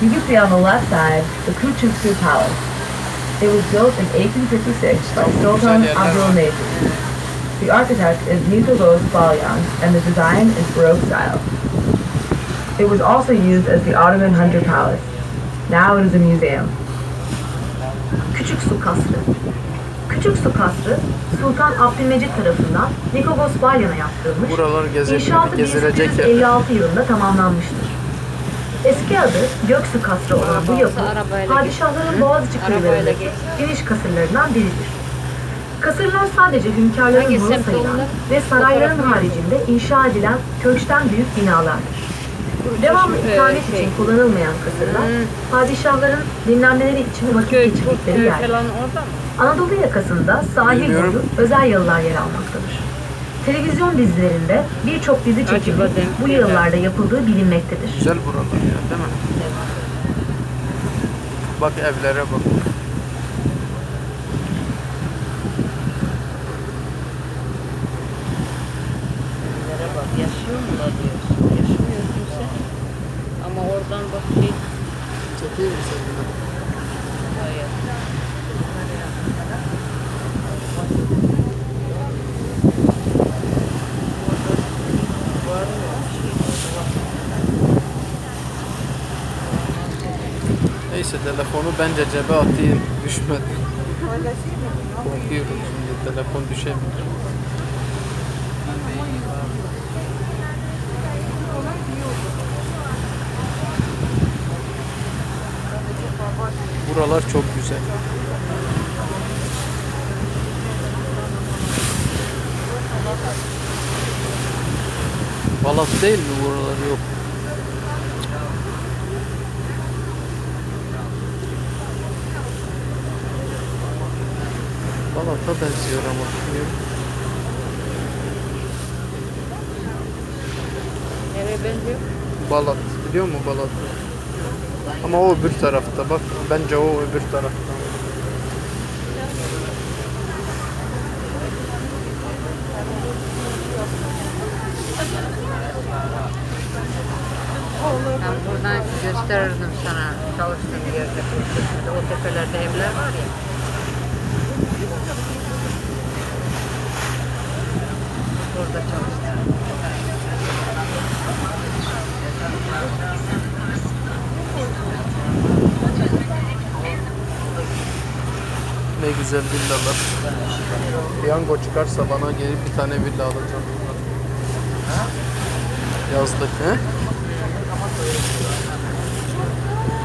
You can see on the left side the Kuchuksu Palace. It was built in 1856 by Sultan Güzel yerler The architect is Nikolaos Balyan and the design is Baroque style. It was also used as the Ottoman Hunter Palace. Now it is a museum. Küçük Su Kasrı. Küçük Su Kasrı, Sultan Abdülmecit tarafından Nikogos Balyan'a yaptırılmış. Buralar gezilecek, İnşaatı gezilecek yerler. 1856 yılında tamamlanmıştır. Eski adı Göksu Kasrı olan bu yapı, padişahların. Boğaziçi kıyılarındaki geniş kasırlarından biridir. Kasırlar sadece hünkârların semt sayılan ve sarayların haricinde inşa edilen kökten büyük binalardır. Devamlı ikamet şey. için kullanılmayan kasırlar, Hmm. padişahların dinlenmeleri için vakit geçirdikleri köy yer. falan orada mı? Anadolu yakasında sahil boyu özel yalılar yer almaktadır. Televizyon dizilerinde birçok dizi çekimi bu yıllarda yapıldığı bilinmektedir. Güzel buralar ya değil mi? Bak evlere bak. Evlere bak. Yaşıyor mu da diyorsun. Yaşamıyorsun sen. Ama oradan bak şey. Çekeyim mi Neyse telefonu bence cebe atayım düşmedi. Korkuyorum şimdi telefon düşebilir. Buralar çok güzel. Balat değil mi buralar yok. Balat'a benziyor ama bilmiyorum. Nereye benziyor? Balat biliyor musun Balat'ı? Ama o öbür tarafta bak bence o öbür tarafta. Ben buradan gösterirdim sana çalıştığım yerde. O tepelerde evler var ya. Burada çalıştım. Ne güzel villalar. Piyango çıkarsa bana gelip bir tane villa alacağım. Yazlık he?